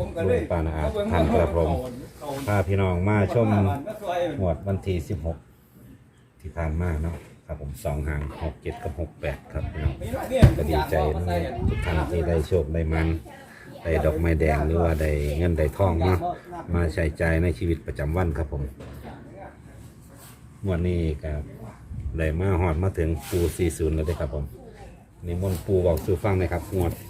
ผมก็ลุเลยงปานาอาท่านครับผมพาพี่น้องมาชมหวดวันที่16ที่ผ่านมาเนาะครับผมสองหาง67กับ68ครับพี่น้อง ก็ดีใจนะทุกท่านที่ได้โชคได้มันได้ดอกไม้แดงหรือว่าได้เงินได้ทองเนาะมาใช้จ่ายในชีวิตประจำวันครับผมงวดนี้ก็ได้มาหอดมาถึงปู40แล้วเด้อครับผมนิมนต์ปูบอกสู่ฟังหนะครับงวดอ่า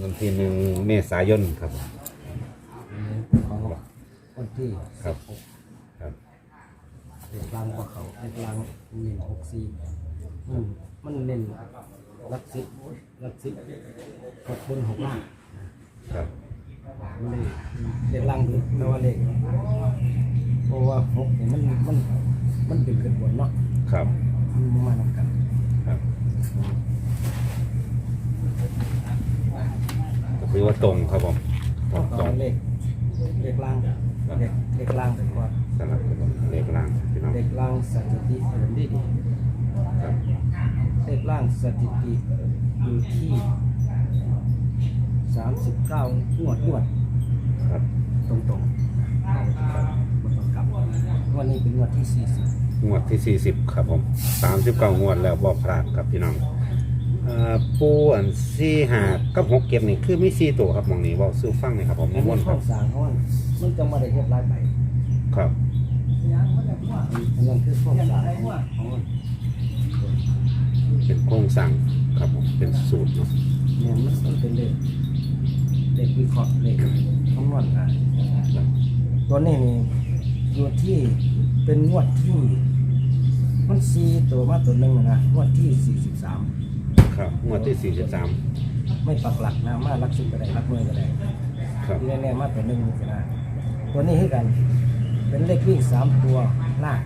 วันที่หนึ่งเมษายนครับ ของวันที่ครับครับ เด็กลังก็เขาเด็กลังเน้นหกสี่มันมันเน้นรักสิบรักสิบกดบนหกล่างครับมันเลยเด็กลังดูแต่ว่าเลขเพราะว่าหกเนี่ยมันมันมันดึงขึ้นบนเนาะครับมันมานำกัน ครับ ก็คือว่าตรงครับผมตรงตตอรงนเลขเลขล่างเลขเลขล่างเป็นว่าสลับกับเลขล่างพี่น้องเลขล่างสถิติเดินได้ดีครับเลขล่างสถิติอยู่ที่สามสิบเก้างวดงวดครับตรงตรงๆมันต้องกลับวันนี้เป็นงวดที่สี่สิบงวดที่40ครับผม39งวดแล้วบ่พลาดครับพี่น้อง เอ่อปูอันสี่หากับหกเก็บนี่คือมีสี่ตัวครับหมองนี้เว่าสู้ฟังหน่อยครับผมอันินมนี้นต์คข้รัอบสร้างเขาว่ามันจะมาได้เรียบร้อยไปครับ อันนั้นคือข้อสร้างของมันเป็นโครงสร้างครับผมเป็นสูตรเนาะเนี่ยมันมันเป็นเลขเลขวิเคราะห์เลขคำนวณอะครับตัวนี้นี่ตัวที่เป็นงวดที่ มันสี่ตัวมาตัวหนึ่งอะนะงวดที่สี่สิบสาม ครับงวดที่43ไม่ปักหลักนะมาลักสิบก็ได้ลักเมือก็ได้ครับ ที่แน่ๆมาตัวหนึ่งก็ได้ตัวนี้ให้กัน เป็นเลขวิ่งสามตัวล่าง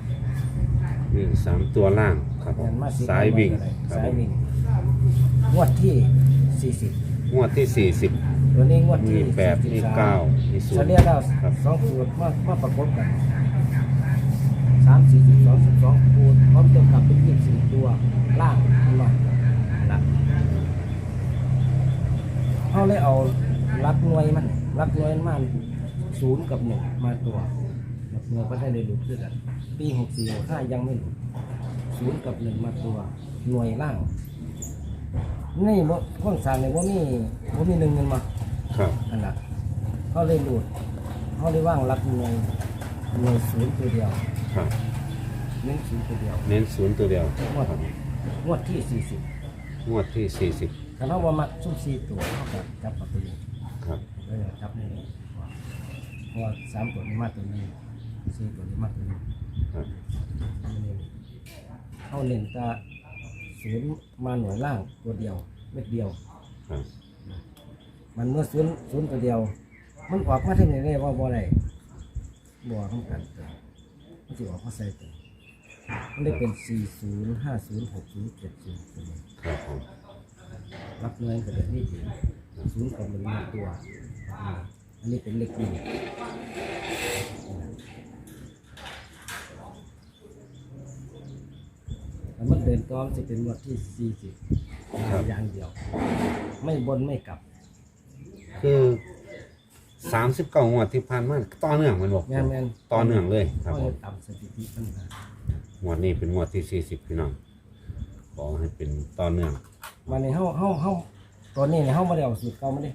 วิ่งสามตัวล่างครับผมเงินมาสิบสายวิ่งก็ได้ครับสาผยมวิ่งงวดที่สี่สิบงวดที่สี่สิบตัวนี้งวดมีที่แปดมี43เก้ามีศูนเฉย์ลี่ยแล้วครับ สองสูตรมามาประกบกันสามสี่สิบสองสิบสองคูณพร้อมจะกลับเป็นยี่สิบสี่ตัวล่างนั่นหน่อย ละเขาเลยเอารักหน่วยมันรักหน่วยมันศูนย์กับหนึ่งมาตัวรักหน่วยก็ได้เลยหลุดด้วยกันปีหกสี่หกห้ายังไม่หลุดศูนย์กับหนึ่งมาตัวหน่วยล่างนี่บ่ข้องสร้างเนี่ยว่ามีว่ามีหนึ่งเงินมาครับอันละเขาเลยหลุดเขาเลยว่างรับหน่วยหน่วยศูนย์ตัวเดียวครับเน้นศูนย์ตัวเดียวเน้นศูนย์ตัวเดียวงวดงวดที่สี่สิบ งวดที่สี่สิบถ้าเราว่ามักชุ่มสี่ตัวเขาก็จับเอาตัวนี้ครับเลยจับนี่เพราะว่าสามตัวนี้มาตัวนี้สี่ตัวนี้มาตัวนี้ครับเขาเน้นแตาศูนย์มาหน่วยล่างตัวเดียวเม็ดเดียว ครับ มันเมื่อศูนย์ศูนย์ตัวเดียว มันออกมาที่ไหนได้ว่าบ่ได้บ่ต้องกันตัวมันจะออกมาใส่ตัว มันได้เป็นสี่ศูนย์ห้าศูนย์หกศูนย์เจ็ดศูนย์ตัวนี้ครับผมรับเงินก็เดือนนี้ถึงศูนย์กับหนึ่งมาตัวอ่าอันนี้เป็นเลขดีแล้วมันเดินต้อมจะเป็นงวดที่สี่สิบอย่างเดียว ไม่บนไม่กลับ คือสามสิบเก้างวดที่ผ่านมาต่อเนื่องมันบอกแม่นแม่นต่อเนื่องเลยครับเขาผจะมต่ำสถิติปัญหา งวดนี้เป็นงวดที่สี่สิบพี่น้องขอให้เป็นต่อเนื่อง วันนี้เฮาเฮาเฮาตอนนี้เนี่ยเฮาไม่ได้เอาสูตรเก่ามาดิ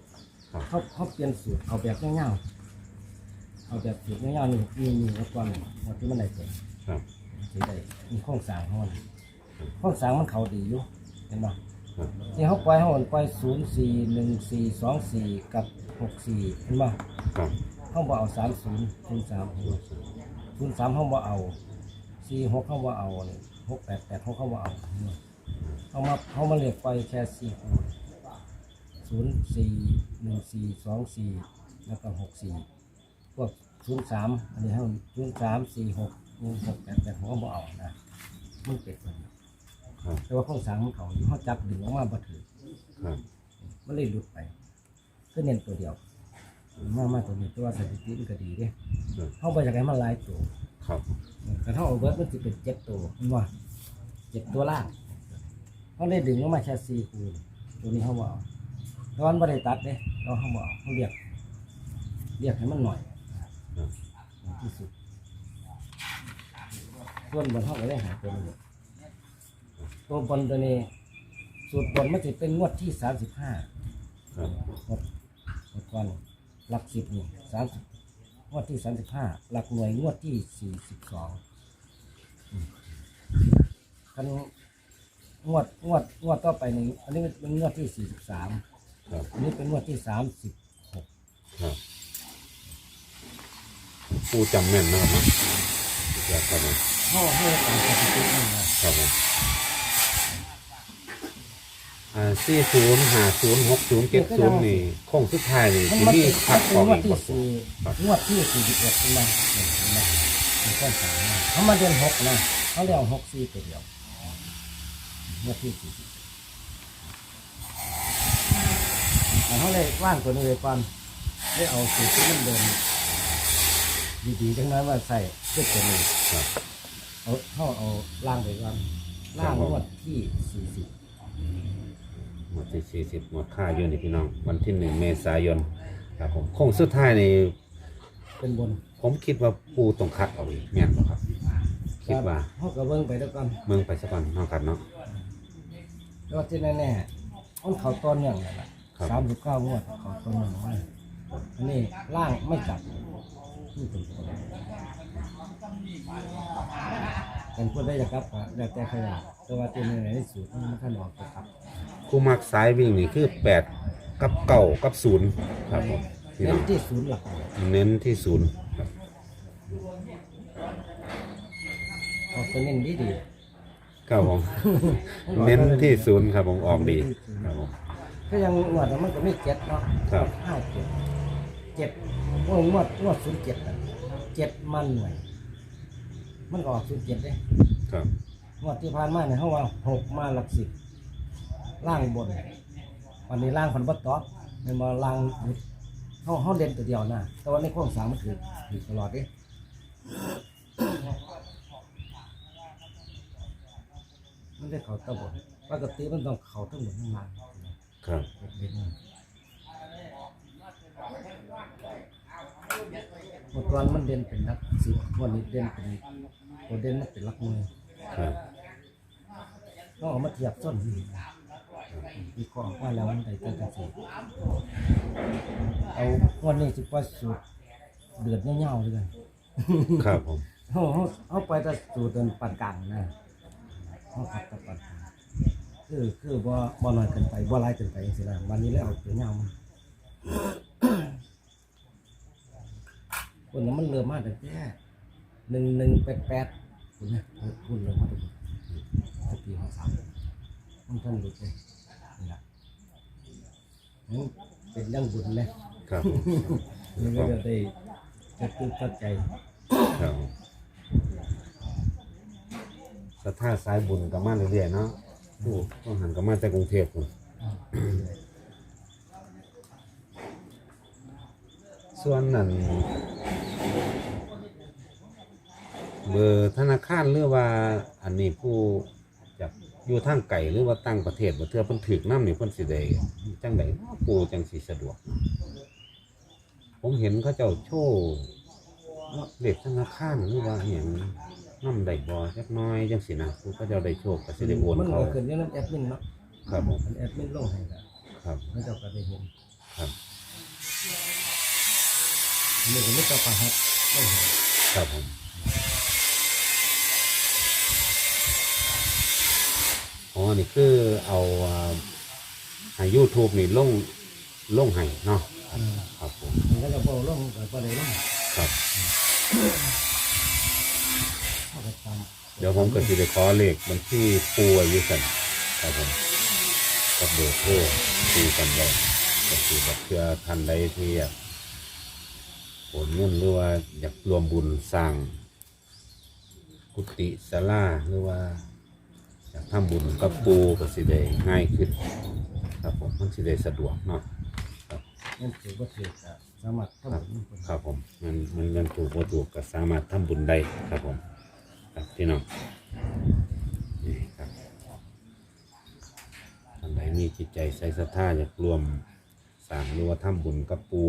ครับเขาเขาเปลี่ยนสูตรเอาแบบเงาๆเอาแบบสูตรเงาๆนี่มีมีแล้วก่อนหนึ่งวันที่มันได้เกิดครับ สิได้มีข้องสร้างเฮาน่ะข้องสร้างมันเขาดีอยู่เห็นบ่ครับ ที่เขาปล่อยเฮามันปล่อยศูนย์สี่หนึ่งสี่สองสี่กับหกสี่เห็นบ่ครับเฮาบ่เอาสามศูนย์ศูนย์สามศูนย์สามเฮาบ่เอา สี่หกเฮาบ่เอานี่หกแปดแปดหกเฮาบ่เอาเห็นบ่เฮามาเฮามาเรียกปล่อยแค่สี่คู่ศูนย์สี่หนึ่งสี่สองสี่แล้วก็หกสี่พวกศูนย์สามอันนี้ให้ศูนย์สามสี่หกหนึ่งหกแปดแปดผมก็บเอกนะมันเป็ดมันครับแต่ว่าข้องสามมันเขาอยู่เขาจับดึงออกมาบ่ถือครับมันเลยหลุดไป ก็เน้นตัวเดียวมามาตัวนี้ตัวสถิติมันก็ดีเด้ครับเขาไปจากไหนมาหลายตัวครับ แต่ถ้าเอาเบิร์ดมันจะเป็นเจ็ดตัวเห็นว่าเจ็ดตัวล่างเขาเลยดึงออกมาแค่สี่คูณตัวนี้เขาบอกตอนบ่ได้ตัดเด้เราเขาบอกเขาเรียก เรียกให้มันหน่อยครับที่สุดส่วนบนห้องก็ได้หาตัวนี้ตัวบนตัวนี้สูตรบนมันจะเป็นงวดที่สามสิบห้าครับงวดงวดก่อนหลักสิบนี่สามสิบ งวดที่สามสิบห้าหลักหน่วยงวดที่สี่สิบสองกันงวดงวดงวดต่อไปนี่อันนี้เป็นงวดที่สี่สิบสามครับอันนี้เป็นงวดที่สามสิบหกครับปูจำแม่นนะครับเนาะครับผมห้าห้าตามสถิตินี่นะครับผมอ่า สี่ศูนย์ห้าศูนย์หกศูนย์เจ็ดศูนย์นี่โค้งสุดท้ายนี่มันที่มันนี่เป็นคัดออกงวดอีกที่บ่สี่ครับงวดที่สี่สิบเอ็ดนะนี่นะเป็นข้อสามนะเขามาเดือนหกนะเขาเรียกหกสี่ตัวเดียวงวดที่สี่สิบแต่เขาเลยว่างตัวนี้เลยก่อนได้เอาสูตรที่มันเดินดีๆจังนั้นว่าใส่เพื่อตัวนี้ครับ เอาเขาเอาล่างไปก่อนล่างงวดที่สี่สิบ หมดที่สี่สิบหมดค่าอยู่นี่พี่น้อง วันที่หนึ่งเมษายนครับผมโค้งสุดท้ายนี่เป็นบนผมคิดว่าปูต้องคัดเอาอีกแม่นบ่ครับ คิดว่าเขาก็เบิ่งไปแล้วกันเมืองไปสักก่อนเนาะครับเนาะแล้วที่แน่ๆมันเขาต้นอย่างนั้นแหละครับสามสิบเก้างวดเขาต้นอย่างนั้นอันนี้ล่างไม่จับนี่เป็นคนเป็นคนได้จะกลับก็แล้วแต่ขยันแต่ว่าตัวนี้ในที่สุดมันขั้นออกจะกลับ คู่มักสายวิ่งนี่คือแปดกับเก้ากับศูนย์ครับผมพี่เน้น้นองที่ศูนย์หลักเน้นที่ศูนย์ครับออกตัวเน้นดีดีครับผมเน้นที่ศูนย์ครับผมออกดีครับผมก็ยังงวดนั้นมันก็ไม่เจ็ดเนาะครับ ห้าเจ็ดเจ็ดงวดงวดงวดศูนย์เจ็ดอะเจ็ดมันหน่วย มันก็ออกศูนย์เจ็ดเลยครับงวดที่ผ่านมาเนี่ยเขาว่าหกมาหลักสิบ ล่างบน วันนี้ล่างคนบัตตอบเป็นมาล่างหยุดเขาเขาเด่นตัวเดียวนะแต่ว่าในโค้งสามมันถือถือตลอดเดิมันได้เขาตะบนปกติมันต้องเขาทั้งหมดทั้งล่างครับเด่นๆเมื่อก่อนมันเด่นเป็นหลักสิบวันนี้เด่นเป็นตัวเด่นมันเป็นหลักหน่วยครับต้องเอามาเทียบส้นที่ วิเคราะห์ว่าแล้วมันได้ตั้งแต่สิเอาวันนี้สิว่าสูตรเดือดเงี้ยวๆเลยกันครับผมเขาเขาเอาไปแต่สูตรเดินปานกลางนะเขาขัดแต่ปานกลางคือคือบ่บ่น้อยเกินไปบ่หลายเกินไปสินะวันนี้แล้วเอาตัวเงี้ยวมาคนนั้นมันเริ่มมาแต่แค่หนึ่งหนึ่งแปดแปดคุณนะคุณเริ่มมาแต่ปีห้าสามมันท่านหลุดเลยนี่แหละนั่น เป็นเรื่องบุญนะครับผมนี่ก็จะได้จะตื่นตัดใจครับผมสถาสายบุญก็มาเรื่อยๆเนาะผู้ต้องหันก็มาจากกรุงเทพพุ่นส่วนนั้นเบอร์ธนาคารหรือว่าอันนี้ผู้จาก อยู่ทางไก่หรือว่าตั้งประเทศบ่เทื่อเพิ่นถึกน้ำนี่เพิ่นสิได้จังไดปูจังสิสะดวก ผมเห็นเขาเจ้าโชว์เด็กธนาคารหรือว่าอหย่างน้ำได้บ่จักหน้อยจังสินะผู้เขาเจ้าได้โชคก็สิได้โอนมันเขาก็เกิดเรื่องนั้นแอดมินเนาะครับผมมันแอดมินลงให้กันครับ พระเจ้าก็ได้เห็นครับนี่ก็ไม่ต้องประหัดลงให้ ครับผมอ๋อ นี่คือเอาอ่าให้ YouTube นี่ลงลงให้เนาะครับครับผมมันก็จะบอกลงก็บ่ได้ลงครับเขาก็ตามเดี๋ยวผมก็สิได้ขอเลขบัญชีปูอายุกันครับผมกับเบอร์โทรคุยกันไว้ก็คือแบบเพื่อท่านใดที่อยากโอนเงินหรือว่าอยากรวมบุญสร้างกุฏิศาลาหรือว่าอยาก ทำบุญกับปูก็สิได้ง่ายขึ้นครับผมมันสิได้สะดวกเนาะนั่นถือว่าถือก็สามารถทำบุญคนครับผมมันมันมันถูกว่าถูกก็สามารถทำบุญได้ครับผมครับพี่น้องนี่ครับท่านใดมีจิตใจใส่ศรัทธาอยากรวมสั่งหรือว่าทำบุญกับปู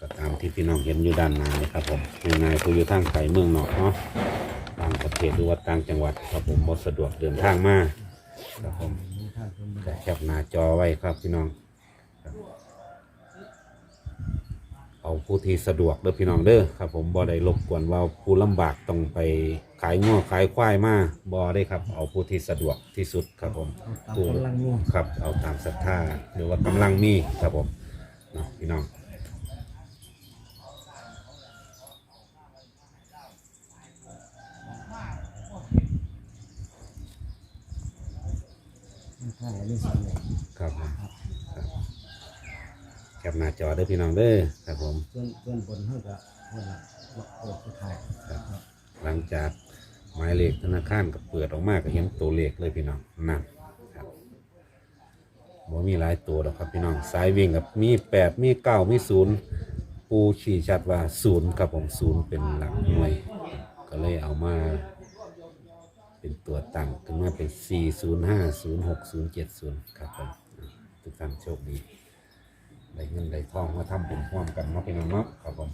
ก็ตามที่พี่น้องเห็นอยู่ด้านหน้าเลยครับผมยังไงคืออยู่ทางไกลเมืองนอกเนาะ ต่างประเทศหรือว่าต่างจังหวัดครับผมบ่สะดวกเดินทางมาครับผมมีท่านเพิ่นบ่ก็ได้แคปหน้าจอไว้ครับพี่น้องครับเอาผู้ที่สะดวกเด้อพี่น้องเด้อครับ ผมบ่ได้รบกวนว่าผู้ลำบากต้องไปขายง้อขายควายมาบ่ได้ครับ เอาผู้ที่สะดวกที่สุดครับผมเอาตามกำลังมีครับ เอาตามศรัทธาหรือว่ากำลังมีครับผมเนาะพี่น้อง มีท่านก็มีสั่นเลยครับผมครับแคปหน้าจอเด้อพี่น้องเด้อครับผม ส่วนส่วนบนเฮาก็เฮาก็โอ้สุดท้ายครับหลังจากหมายเลขธนาคารกับเปิดออกมาก็เห็นตัวเลขเลยพี่น้องนั่นครับบ่มีหลายตัวหรอกครับพี่น้องสายวิ่งกับมีแปดมีเก้ามีศูนย์ปูชี้ชัดว่าศูนย์ครับผมศูนย์เป็นหลักหน่วย ก็เลยเอามา เป็นตัวตั้งขึ้นมาเป็น 405 06 070 ครับผมทุกท่านโชคดีได้เงินได้ทองมาทำบุญร่วมกันเนาะพี่น้องเนาะครับผม